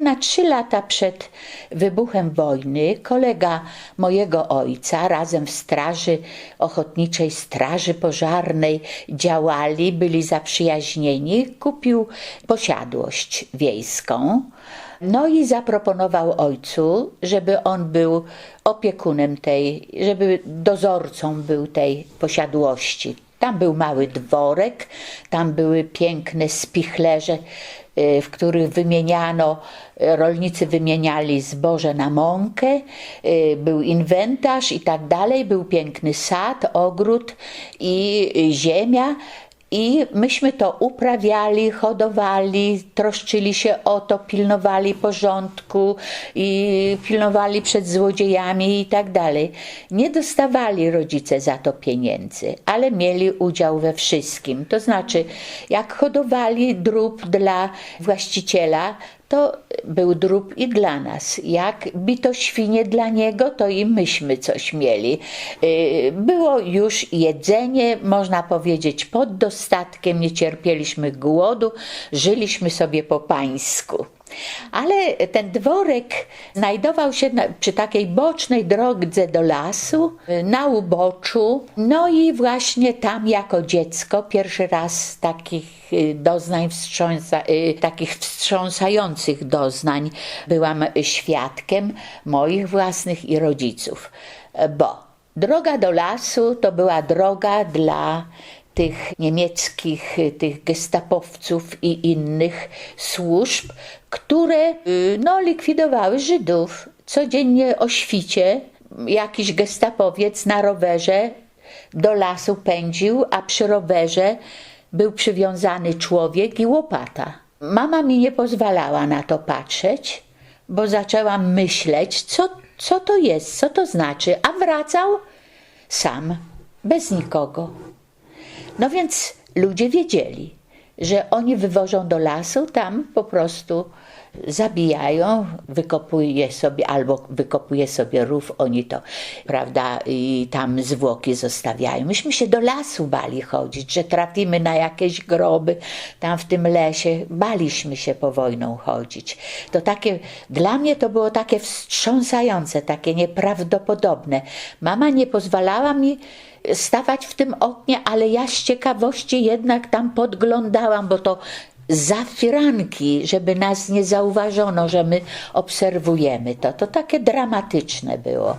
Na trzy lata przed wybuchem wojny kolega mojego ojca razem w straży, ochotniczej straży pożarnej działali, byli zaprzyjaźnieni, kupił posiadłość wiejską. No i zaproponował ojcu, żeby on był opiekunem tej, żeby dozorcą był tej posiadłości. Tam był mały dworek, tam były piękne spichlerze, y, w których wymieniano, y, rolnicy wymieniali zboże na mąkę, y, był inwentarz i tak dalej, był piękny sad, ogród i ziemia. I myśmy to uprawiali, hodowali, troszczyli się o to, pilnowali porządku i pilnowali przed złodziejami i tak dalej. Nie dostawali rodzice za to pieniędzy, ale mieli udział we wszystkim. To znaczy, jak hodowali drób dla właściciela, to był drób i dla nas. Jak bito świnie dla niego, to i myśmy coś mieli. Yy, Było już jedzenie, można powiedzieć, pod dostatkiem, nie cierpieliśmy głodu, żyliśmy sobie po pańsku. Ale ten dworek znajdował się na, przy takiej bocznej drodze do lasu, na uboczu. No i właśnie tam jako dziecko pierwszy raz takich y, doznań wstrząsa, y, takich wstrząsających doznań byłam świadkiem moich własnych i rodziców. Bo droga do lasu to była droga dla tych niemieckich, tych gestapowców i innych służb, które y, no, likwidowały Żydów. Codziennie o świcie jakiś gestapowiec na rowerze do lasu pędził, a przy rowerze był przywiązany człowiek i łopata. Mama mi nie pozwalała na to patrzeć, bo zaczęłam myśleć, co, co to jest, co to znaczy, a wracał sam, bez nikogo. No więc ludzie wiedzieli, że oni wywożą do lasu, tam po prostu zabijają, wykopuje sobie albo wykopuje sobie rów, oni to, prawda, i tam zwłoki zostawiają. Myśmy się do lasu bali chodzić, że trafimy na jakieś groby tam w tym lesie. Baliśmy się po wojną chodzić. To takie, dla mnie to było takie wstrząsające, takie nieprawdopodobne. Mama nie pozwalała mi stawać w tym oknie, ale ja z ciekawości jednak tam podglądałam, bo to za firanki, żeby nas nie zauważono, że my obserwujemy to. To takie dramatyczne było.